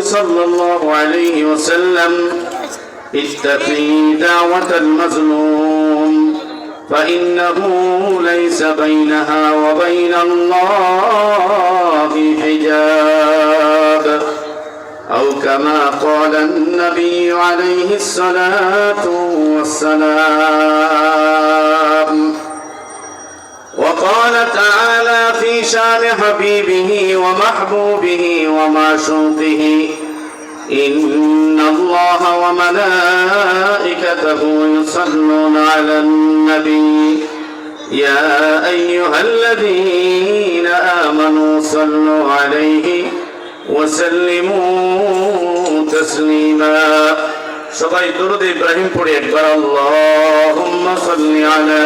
صلى الله عليه وسلم. اتقي دعوة المظلوم فإنه ليس بينها وبين الله حجاب. أو كما قال النبي عليه الصلاة والسلام. وقال تعالى في شان حبيبه ومحبوبه ومعشوقه إن الله وملائكته يصلون على النبي يا أيها الذين آمنوا صلوا عليه وسلموا تسليما সবাই দরুদ ইব্রাহিম পড়ে একবার আল্লাহুম্মা সাল্লি আলা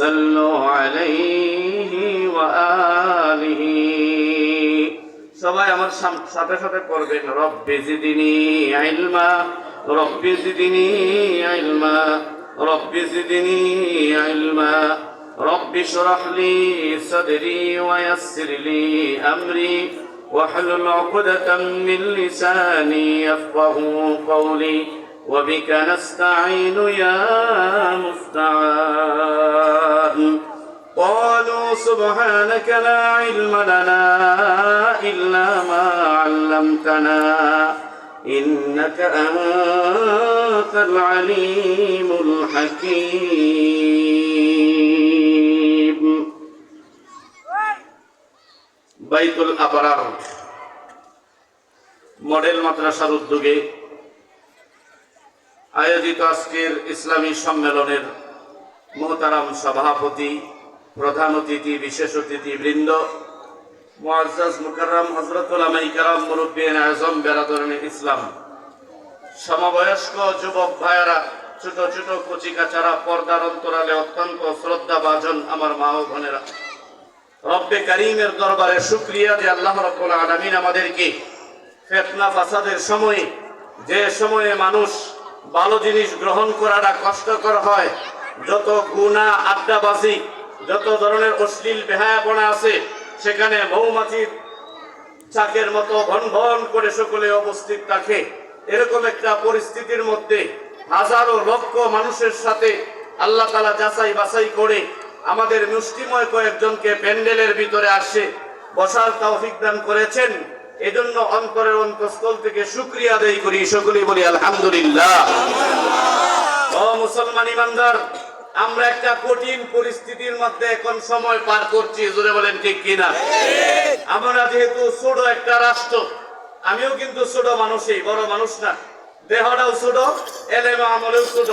صلوا عليه وآله সবাই আমার সাম- সাথে সাথে পড়বেন রব্বি জিদিনি ইলমা রব্বি জিদিনি ইলমা রব্বি জিদিনি ইলমা রব্বি اشرح لي صدري ويسر لي أمري واحلل عقدة من لساني يفقه قولي وبك نستعين يا مستعان قالوا سبحانك لا علم لنا إلا ما علمتنا إنك أنت العليم الحكيم বাইতুল আবরার মডেল মাদ্রাসার উদ্যোগে আয়োজিত আজকের ইসলামী সম্মেলনের মোহতারাম সভাপতি, প্রধান অতিথি, বিশেষ অতিথি বৃন্দ মুআজ্জাজ মুকাররম হযরতুল আমাই কারাম মুরব্বিয়ান আজম বেরাদরনে ইসলাম, সমবয়স্ক যুবক ভাইয়েরা, ছোট ছোট কচি কাচারা, পর্দার অন্তরালে অত্যন্ত শ্রদ্ধা ভাজন আমার মা ও বোনেরা। রব্বে করিমের দরবারে শুক্রিয়া যে আল্লাহ রব্বুল আলামিন আমাদেরকে ফেতনা, ফাসাদের সময়ে, যে সময়ে মানুষ ভালো জিনিস গ্রহণ করাটা কষ্টকর হয়। যত গুণা আড্ডাবাজি, যত ধরনের অশ্লীল বেহায়াপনা আছে, সেখানে মৌমাছির চাকের মতো ভন ভন করে সকলে অবস্থিত থাকে। এরকম একটা পরিস্থিতির মধ্যে হাজারো লক্ষ মানুষের সাথে আল্লাহ তালা যাচাই বাছাই করে আমাদের মুষ্টিময় কয়েকজনকে প্যান্ডেলের ভিতরে আসে, বসার তৌফিক দান করেছেন। এজন্য অন্তরের অন্তঃস্থল থেকে শুক্রিয়া আদায় করি, সকলেই বলি আলহামদুলিল্লাহ। ও মুসলমান ইমানদার, আমরা একটা কঠিন পরিস্থিতির মধ্যে এখন সময় পার করছি, জোরে বলেন ঠিক কিনা? আমরা যেহেতু ছোট একটা রাষ্ট্র, আমিও কিন্তু ছোট মানুষই, বড় মানুষ না। দেহটাও ছোট, এলেমা আমলেও ছোট,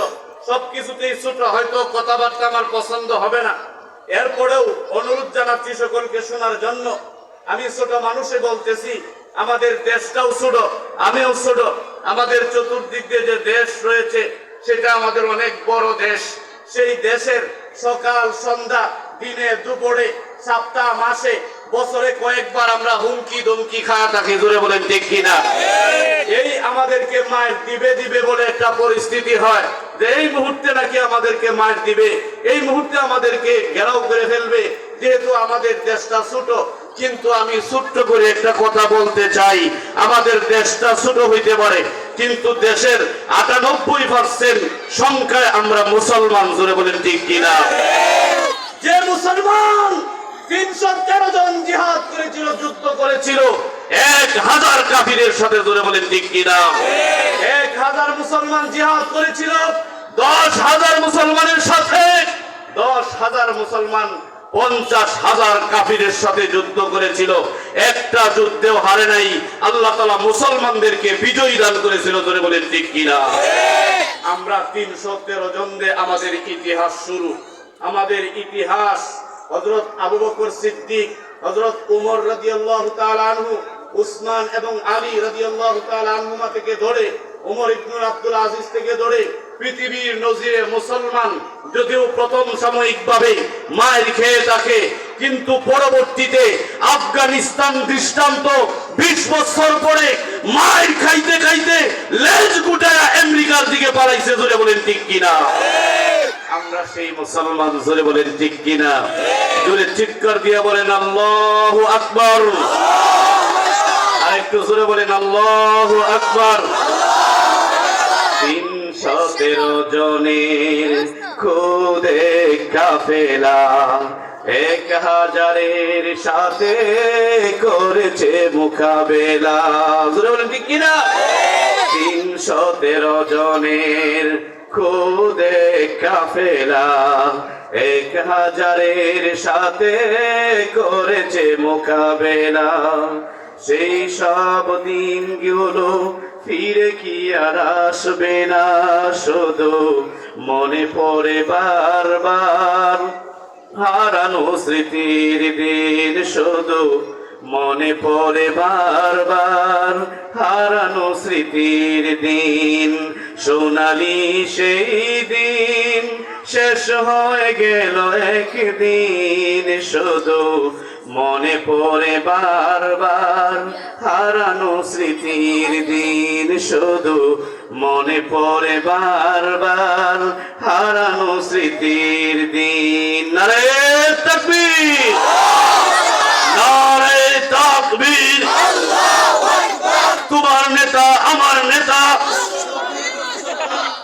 সবকিছুতেই ছোট, হয়তো কথাবার্তা আমার পছন্দ হবে না। এরপরেও অনুরোধ জানাচ্ছি সকলকে শোনার জন্য, আমি ছোট মানুষে বলতেছি আমাদের দেশটাও ছোট, আমিও ছোট। আমাদের চতুর্দিক দিয়ে যে দেশ রয়েছে, সেটা আমাদের অনেক বড় দেশ। সেই দেশের সকাল, সন্ধ্যা, দিনে, দুপুরে, সপ্তাহ, মাসে, বছরে কয়েকবার আমরা হুমকি দমকি খাওয়া থাকি জোরে বলেন, ঠিক কিনা? এই আমাদেরকে মায়ের দিবে দিবে বলে একটা পরিস্থিতি হয় যে এই মুহূর্তে নাকি আমাদেরকে মায়ের দিবে। এই মুহূর্তে আমাদেরকে ঘেরাও করে ফেলবে। যেহেতু আমাদের দেশটা ছোট কিন্তু আমি ছোট্ট করে একটা কথা বলতে চাই। আমাদের দেশটা ছোট হইতে পারে কিন্তু দেশের আটানব্বই পার্সেন্ট সংখ্যায় আমরা মুসলমান জোরে বলেন ঠিক কিনা? যে মুসলমান তিনশো তেরো জন জিহাদ করেছিল যুদ্ধ করেছিল এক হাজার কাফিরের সাথে জোরে বলেন ঠিক কিনা? এক হাজার মুসলমান জিহাদ করেছিল দশ হাজার মুসলমানের সাথে দশ হাজার মুসলমান পঞ্চাশ হাজার কাফিরের সাথে যুদ্ধ করেছিল। একটা যুদ্ধেও হারে নাই। আল্লাহ তালা মুসলমানদেরকে বিজয়ী দান করেছিল, জোরে বলেন ঠিক কিনা? আমরা তিনশো তেরো জন দিয়ে আমাদের ইতিহাস শুরু। আমাদের ইতিহাস হজরত আবু বকর সিদ্দিক হজরত উমর রাদিয়াল্লাহু তাআলা আনহু, উসমান এবং আলী রাদিয়াল্লাহু তাআলা আনহুমা থেকে ধরে, উমর ইবনুল আব্দুল আজিজ থেকে ধরে পৃথিবীর নজিরে মুসলমান যদিও প্রথম সাময়িকভাবে মায়ের খেয়ে থাকে, কিন্তু পরবর্তীতে আফগানিস্তান দৃষ্টান্ত বিশ বছর পরে মায়ের খাইতে খাইতে লেজ গুটায় আমেরিকার দিকে পালাইছে, জোরে বলেন ঠিক কিনা? আমরা সেই মুসলমান, জোরে বলেন ঠিক কিনা? জোরে চিৎকার দিয়ে বলেন, আল্লাহ আকবর। আর একটু জোরে বলেন, আল্লাহ আকবর। জনের খুদে কাফেলা এক হাজারের সাথে করেছে মোকাবেলা। কিনা? তিনশো তেরো জনের খুদে কাফেলা এক হাজারের সাথে করেছে মোকাবেলা। সেই সব দিনগুলো ফিরে কি আর আসবে না? শুধু মনে পড়ে বারবার হারানো স্মৃতির দিন। শুধু মনে পড়ে বারবার হারানো স্মৃতির দিন। সোনালি সেই দিন শেষ হয়ে গেল একদিন। শুধু মনে পড়ে বারবার হারানো স্মৃতির দিন। শুধু মনে পড়ে বারবার হারানো স্মৃতির দিন। নারে তোমার নেতা, আমার নেতা।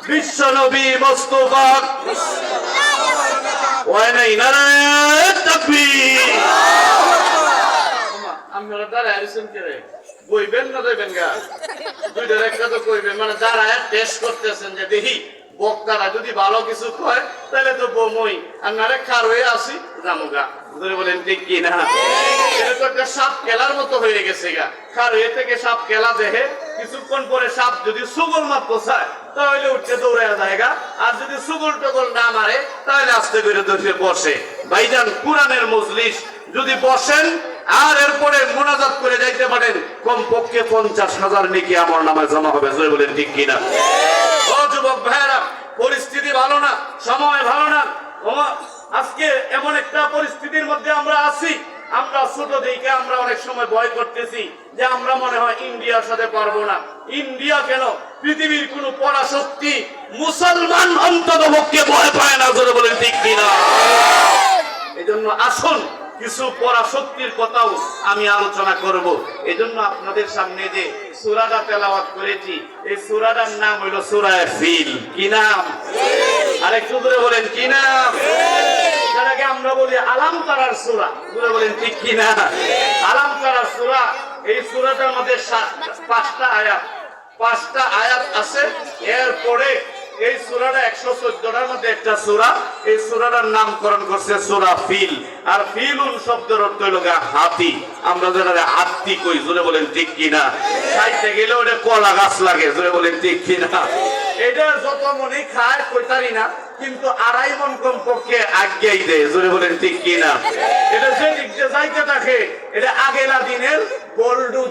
বিশ্ব নবী মোস্তফা। ওই নাই? নারে তকবীর! মানে কিছুক্ষণ পরে সাপ যদি সুগল মাপ পোষায়, তাহলে উঠছে দৌড়ে জায়গা আর যদি সুগল টগল না মারে, তাহলে আস্তে করে বসে। ভাইজান, কোরআনের মজলিস যদি বসেন আর এরপরে মোনাজাত করে যাইতে পারেন। কমপক্ষে পঞ্চাশ হাজার নাকি আমার নামে জমা হবে, জোরে বলেন ঠিক কিনা? ও যুবক ভাইয়েরা, পরিস্থিতি ভালো না, সময় ভালো না। আজকে এমন একটা পরিস্থিতির মধ্যে আমরা আছি। আমরা ছোট দিকে আমরা অনেক সময় ভয় করতেছি যে আমরা মনে হয় ইন্ডিয়ার সাথে পারব না। ইন্ডিয়া কেন? পৃথিবীর কোন পরাশক্তি মুসলমান অন্তত ভয় পায় না, জোরে বলেন ঠিক কিনা? এই জন্য আসুন কিছু পরাশক্তির কথাও আমি আলোচনা করব। এই জন্য আপনাদের সামনে যে সুরাটা তেলাওয়াত করেছি এই সুরাটার নাম হইল সুরায় ফিল। কি নাম? আরেকটু দূরে বলেন কি নাম? যেটাকে আমরা বলি আলাম তারার সুরা। দূরে বলেন ঠিক কি না? আলাম তারার সুরা এই সুরাটার মধ্যে পাঁচটা আয়াত। পাঁচটা আয়াত আছে এরপরে এই সুরাটা একশো চোদ্দটার মধ্যে একটা সুরা। এই সুরাটার নামকরণ করছে সুরা ফিল। আর ফিলুন শব্দের অর্থ গা হাতি। আমরা যেটা হাতি কই, জোরে বলেন ঠিক কিনা? খাইতে গেলে ওটা কলা গাছ লাগে, জোরে বলেন ঠিক কিনা? এটা যত মনে খায়, কইতারি না, কিন্তু আড়াই মন আজ্ঞাই দেয়, জোরে বলেন ঠিক কিনা? এটা যে যাইতে থাকে, এটা আগেলা দিনের গোল্ডু